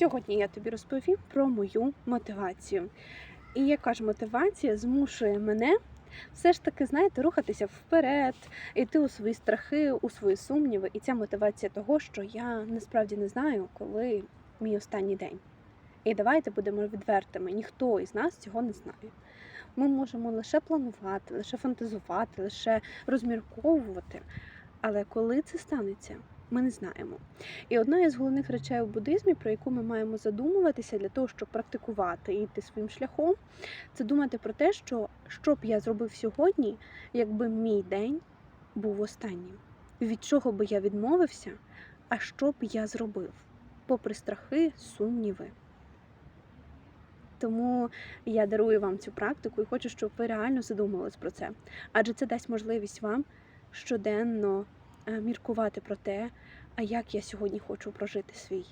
Сьогодні я тобі розповім про мою мотивацію. І яка ж мотивація змушує мене все ж таки, знаєте, рухатися вперед, йти у свої страхи, у свої сумніви. І ця мотивація того, що я насправді не знаю, коли мій останній день. І давайте будемо відвертими. Ніхто із нас цього не знає. Ми можемо лише планувати, лише фантазувати, лише розмірковувати. Але коли це станеться, ми не знаємо. І одна із головних речей у буддизмі, про яку ми маємо задумуватися для того, щоб практикувати і йти своїм шляхом, це думати про те, що що б я зробив сьогодні, якби мій день був останнім. Від чого би я відмовився, а що б я зробив, попри страхи, сумніви. Тому я дарую вам цю практику і хочу, щоб ви реально задумувались про це. Адже це дасть можливість вам щоденно міркувати про те, а як я сьогодні хочу прожити свій